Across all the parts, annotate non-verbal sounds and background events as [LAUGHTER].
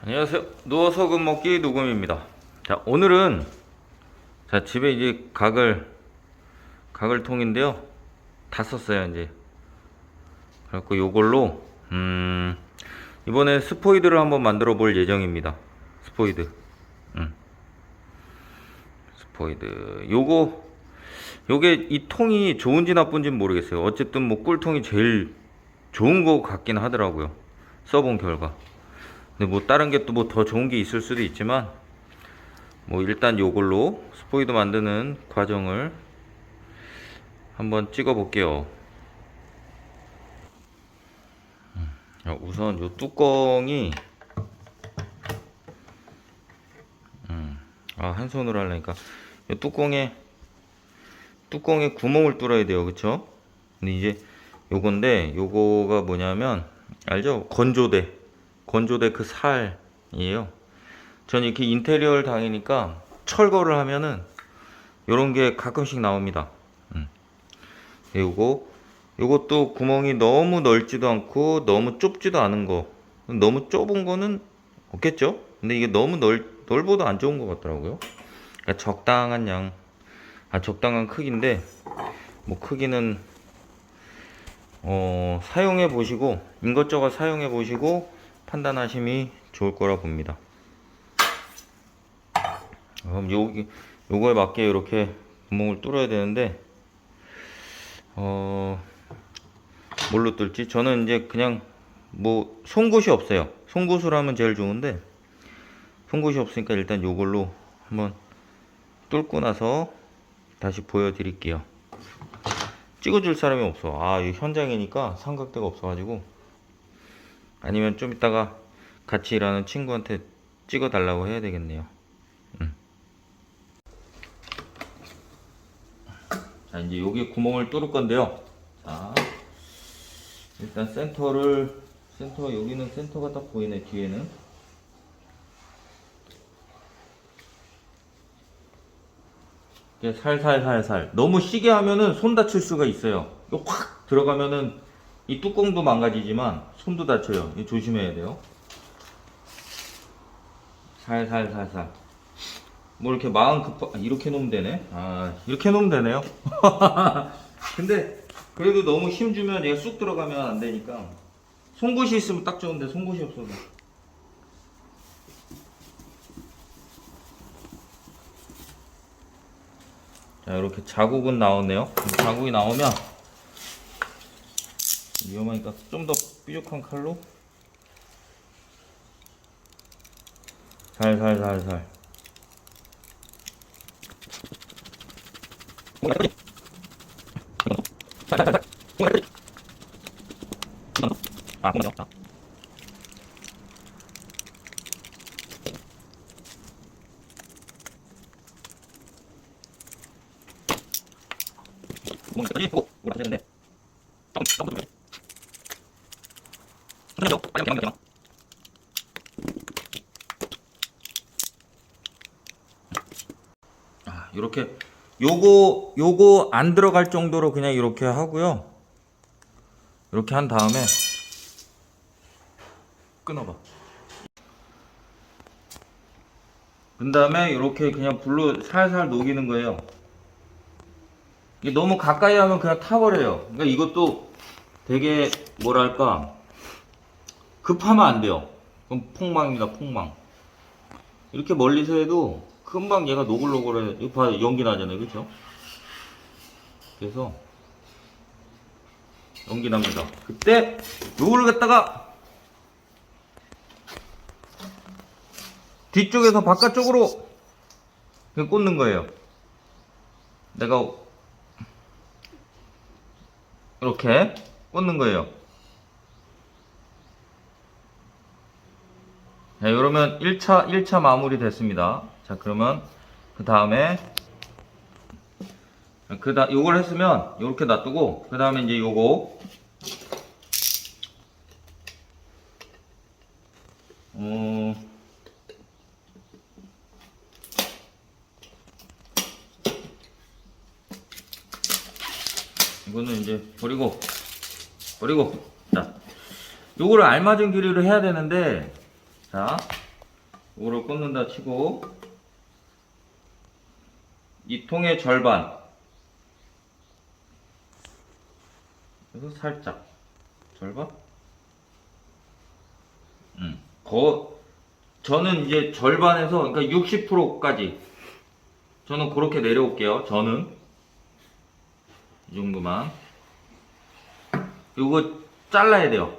안녕하세요. 누워서 금 먹기 누금입니다. 자, 오늘은 자, 집에 이제 각을 각을 통인데요. 다 썼어요, 이제. 그래갖고 요걸로 음, 이번에 스포이드를 한번 만들어 볼 예정입니다. 스포이드. 음. 스포이드. 요거 요게 이 통이 좋은지 나쁜지 는 모르겠어요. 어쨌든 뭐 꿀통이 제일 좋은 거 같긴 하더라고요. 써본 결과. 근데 뭐 다른 게 또 뭐 더 좋은 게 있을 수도 있지만 뭐 일단 요걸로 스포이드 만드는 과정을 한번 찍어 볼게요. 자, 우선 요 뚜껑이 음, 아, 한 손으로 하려니까 요 뚜껑에 뚜껑에 구멍을 뚫어야 돼요. 그쵸? 근데 이제 요건데 요거가 뭐냐면 알죠? 건조대 건조대 그 살이에요. 전 이렇게 인테리어를 다니니까 철거를 하면은 요런 게 가끔씩 나옵니다. 음. 요거 요것도 구멍이 너무 넓지도 않고 너무 좁지도 않은 거 너무 좁은 거는 없겠죠? 근데 이게 너무 넓, 넓어도 안 좋은 것 같더라고요. 그러니까 적당한 양, 아 적당한 크기인데 뭐 크기는 어, 사용해 보시고 이것저것 사용해 보시고 판단하심이 좋을 거라 봅니다. 그럼 여기 요거에 맞게 이렇게 구멍을 뚫어야 되는데 어 뭘로 뚫지? 저는 이제 그냥 뭐 송곳이 없어요. 송곳으로 하면 제일 좋은데 송곳이 없으니까 일단 요걸로 한번 뚫고 나서 다시 보여드릴게요. 찍어줄 사람이 없어. 아, 이 현장이니까 삼각대가 없어가지고. 아니면 좀 이따가 같이 일하는 친구한테 찍어 달라고 해야 되겠네요. 음. 자, 이제 여기 구멍을 뚫을 건데요. 자, 일단 센터를, 센터, 여기는 센터가 딱 보이네, 뒤에는. 살살살살 너무 시게 하면은 손 다칠 수가 있어요 확 들어가면은 이 뚜껑도 망가지지만 손도 다쳐요. 조심해야 돼요. 살살살살. 뭐 이렇게 마음 급하 아, 이렇게 놓으면 되네? 아 이렇게 놓으면 되네요. [LAUGHS] 근데 그래도 너무 힘 주면 얘가 쑥 들어가면 안 되니까 송곳이 있으면 딱 좋은데 송곳이 없어서 자 이렇게 자국은 나오네요. 자국이 나오면 위험하니까 좀 더 뾰족한 칼로 살살살살 아, 그럼요. 자. 구멍이 끝까지 보고 뭐라 해야 되는데 조금 조금 더 손으로 빨리 대만 대만 아 이렇게 요거 요거 안 들어갈 정도로 그냥 이렇게 하고요 이렇게 한 다음에 끊어봐 그 다음에 이렇게 그냥 불로 살살 녹이는 거예요 이게 너무 가까이 하면 그냥 타버려요. 그러니까 이것도 되게 뭐랄까 급하면 안 돼요. 그럼 폭망입니다. 폭망. 이렇게 멀리서 해도 금방 얘가 노글노글해. 이거 봐 연기 나잖아요. 그렇죠? 그래서 연기 납니다. 그때 요거를 갖다가 뒤쪽에서 바깥쪽으로 그냥 꽂는 거예요. 내가 이렇게 꽂는 거예요. 자, 이러면 1차, 1차 마무리 됐습니다. 자, 그러면 그 다음에 그 다, 요걸 했으면 이렇게 놔두고 그 다음에 이제 요거 어, 이거는 이제 버리고 버리고. 자 요거를 알맞은 길이로 해야 되는데 자 이거를 꽂는다 치고 이 통의 절반 그래서 살짝 절반 음. 거 저는 이제 절반에서 그러니까 60%까지 저는 그렇게 내려올게요 저는 이 정도만 이거 잘라야 돼요?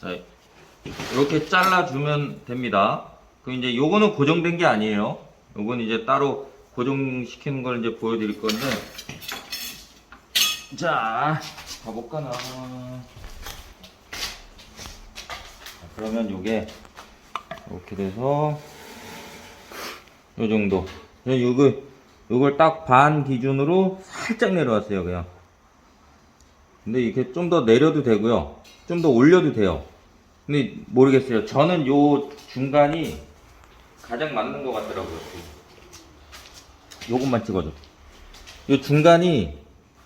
자, 이렇게 잘라주면 됩니다. 그 이제 요거는 고정된 게 아니에요. 요건 이제 따로 고정시키는 걸 이제 보여드릴 건데. 자, 가볼까나. 자, 그러면 요게 이렇게 돼서 요 정도. 요거 요걸 딱 반 기준으로 살짝 내려왔어요, 그냥. 근데 이렇게 좀 더 내려도 되고요. 좀 더 올려도 돼요. 근데 모르겠어요. 저는 요 중간이 가장 맞는 것 같더라고요. 요것만 찍어줘. 요 중간이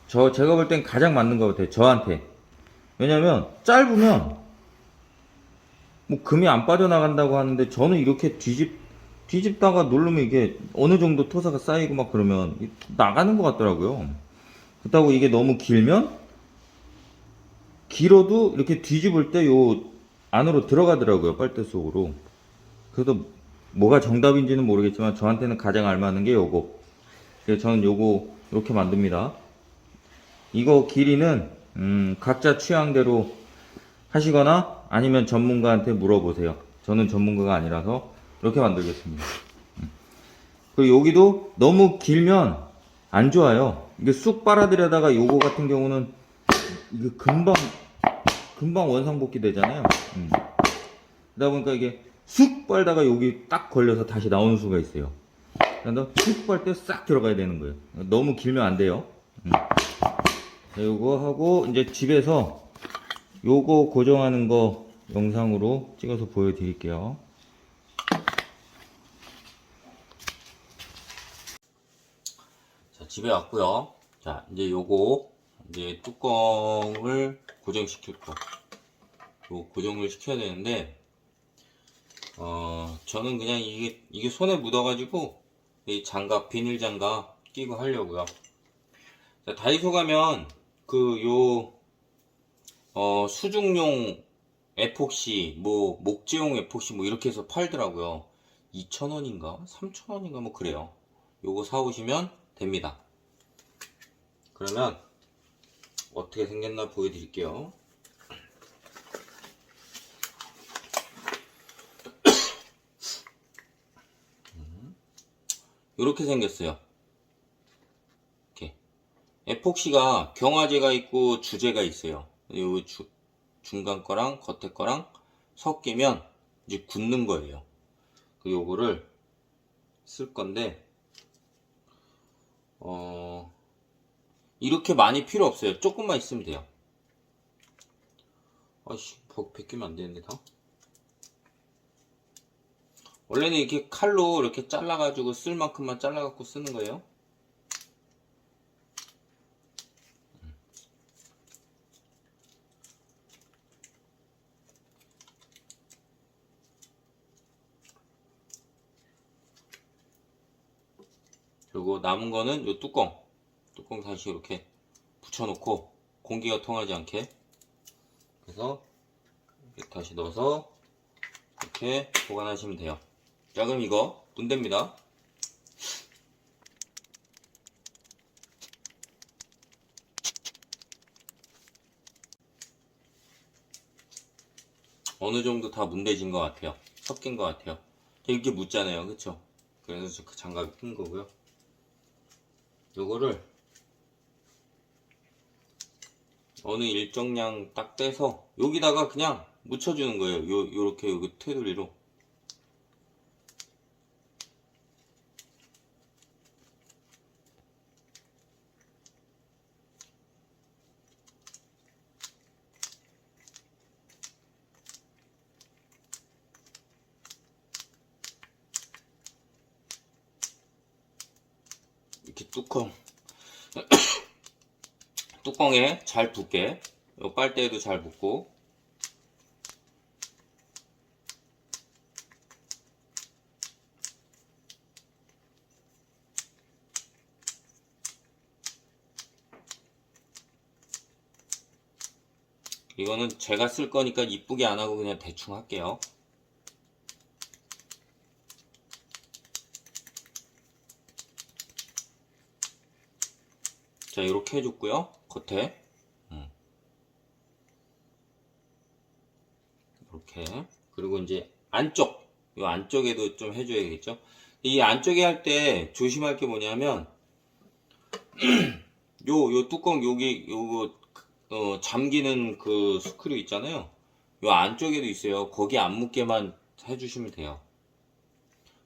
저 제가 볼 땐 가장 맞는 것 같아요. 저한테. 왜냐면 짧으면 뭐 금이 안 빠져나간다고 하는데 저는 이렇게 뒤집 뒤집다가 누르면 이게 어느 정도 토사가 쌓이고 막 그러면 이- 나가는 것 같더라고요. 그렇다고 이게 너무 길면 길어도 이렇게 뒤집을 때 요 안으로 들어가더라고요 빨대 속으로. 그래서 뭐가 정답인지는 모르겠지만 저한테는 가장 알맞는 게 요거. 그래서 저는 요거 이렇게 만듭니다. 이거 길이는 음, 각자 취향대로 하시거나 아니면 전문가한테 물어보세요. 저는 전문가가 아니라서 이렇게 만들겠습니다. 음. 그리고 여기도 너무 길면 안 좋아요. 이게 쑥 빨아들여다가 요거 같은 경우는 이게 금방 금방 원상복귀 되잖아요. 음. 그러다 보니까 이게 쑥 빨다가 여기 딱 걸려서 다시 나오는 수가 있어요. 그러다 쑥빨 때 싹 들어가야 되는 거예요. 너무 길면 안 돼요. 음. 자, 요거 하고 이제 집에서 요거 고정하는 거 영상으로 찍어서 보여드릴게요. 자, 집에 왔고요. 자, 이제 요거 이제 뚜껑을 고정시킬 거. 요 고정을 시켜야 되는데 어, 저는 그냥 이게 이게 손에 묻어 가지고 이 장갑 비닐 장갑 끼고 하려고요. 자, 다이소 가면 그 요 어, 수중용 에폭시 뭐 목재용 에폭시 뭐 이렇게 해서 팔더라고요. 2,000원인가? 3,000원인가 뭐 그래요. 요거 사 오시면 됩니다. 그러면 어떻게 생겼나 보여드릴게요. 이렇게 생겼어요. 이렇게 에폭시가 경화제가 있고 주제가 있어요. 요 주- 중간 거랑 겉에 거랑 섞이면 이제 굳는 거예요. 그 요거를 쓸 건데 어 이렇게 많이 필요 없어요. 조금만 있으면 돼요. 아씨, 벅 벗기면 안 되는데, 다? 원래는 이렇게 칼로 이렇게 잘라가지고 쓸 만큼만 잘라갖고 쓰는 거예요. 그리고 남은 거는 요 뚜껑. 뚜껑 다시 이렇게 붙여놓고 공기가 통하지 않게 그래서 이렇게 다시 넣어서 이렇게 보관하시면 돼요. 자 그럼 이거 눈댑니다. 어느 정도 다 문대진 것 같아요. 섞인 것 같아요. 이렇게 묻잖아요. 그쵸? 그래서 그 장갑이 낀 거고요. 요거를 어느 일정량 딱 떼서 여기다가 그냥 묻혀주는 거예요. 요 요렇게 여기 테두리로. 이렇게 뚜껑 뚜껑에 잘 붙게 요 빨대에도 잘 붙고 이거는 제가 쓸 거니까 이쁘게 안 하고 그냥 대충 할게요. 자, 이렇게 해줬고요. 겉에. 음. 이렇게. 그리고 이제 안쪽. 이 안쪽에도 좀 해줘야겠죠. 이 안쪽에 할 때 조심할 게 뭐냐면, [CLEARS THROAT] 요, 요 뚜껑 여기, 요거, 어, 잠기는 그 스크류 있잖아요. 요 안쪽에도 있어요. 거기 안 묻게만 해주시면 돼요.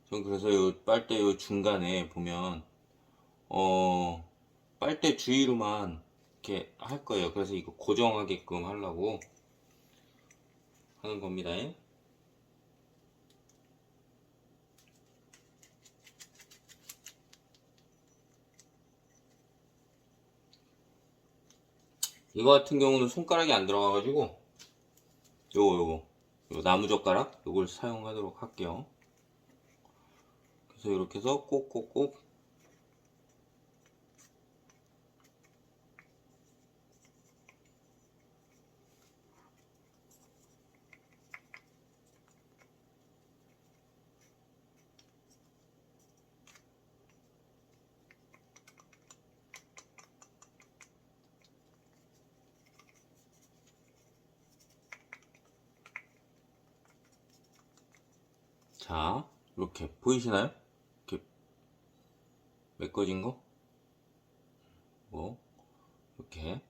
전 그래서 요 빨대 요 중간에 보면, 어, 빨대 주위로만 이렇게 할 거예요. 그래서 이거 고정하게끔 하려고 하는 겁니다. 이거 같은 경우는 손가락이 안 들어가가지고 요거 요거 요 나무젓가락 요걸 사용하도록 할게요. 그래서 이렇게 해서 꼭꼭꼭 자, 이렇게 보이시나요? 이렇게 메꿔진 거? 뭐 이렇게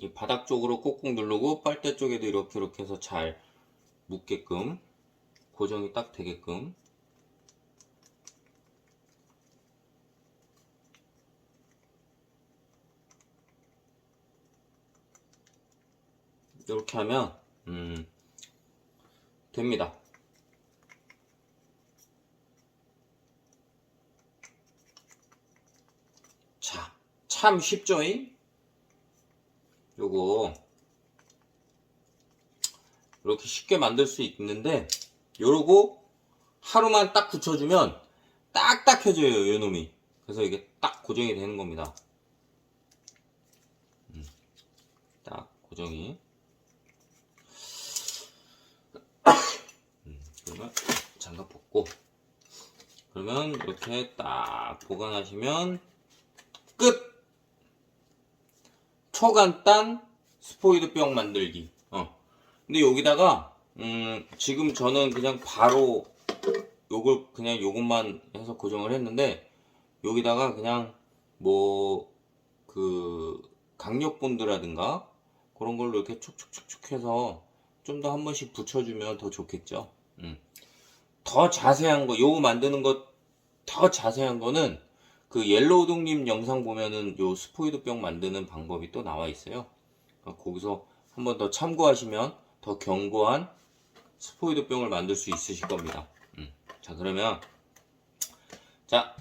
이 바닥 쪽으로 꾹꾹 누르고 빨대 쪽에도 이렇게 이렇게 해서 잘 묶게끔 고정이 딱 되게끔 이렇게 하면 음, 됩니다. 자, 참 쉽죠잉? 요거 이렇게 쉽게 만들 수 있는데 요러고 하루만 딱 붙여주면 딱딱해져요 요 놈이 그래서 이게 딱 고정이 되는 겁니다 음, 딱 고정이 음, 그러면 장갑 벗고 그러면 이렇게 딱 보관하시면 끝! 초간단 스포이드병 만들기 어. 근데 여기다가 음, 지금 저는 그냥 바로 요걸 그냥 요것만 해서 고정을 했는데 여기다가 그냥 뭐 그 강력본드라든가 그런 걸로 이렇게 촉촉촉촉 해서 좀 더 한 번씩 붙여주면 더 좋겠죠. 음. 더 자세한 거, 요거 만드는 거더 자세한 거는 그 옐로우동님 영상 보면은 요 스포이드 병 만드는 방법이 또 나와 있어요. 그러니까 거기서 한 번 더 참고하시면 더 견고한 스포이드 병을 만들 수 있으실 겁니다. 음. 자 그러면 자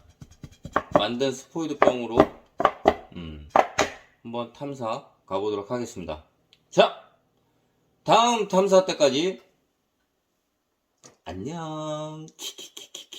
만든 스포이드 병으로 음, 한번 탐사 가보도록 하겠습니다. 자 다음 탐사 때까지 안녕. 키키키키키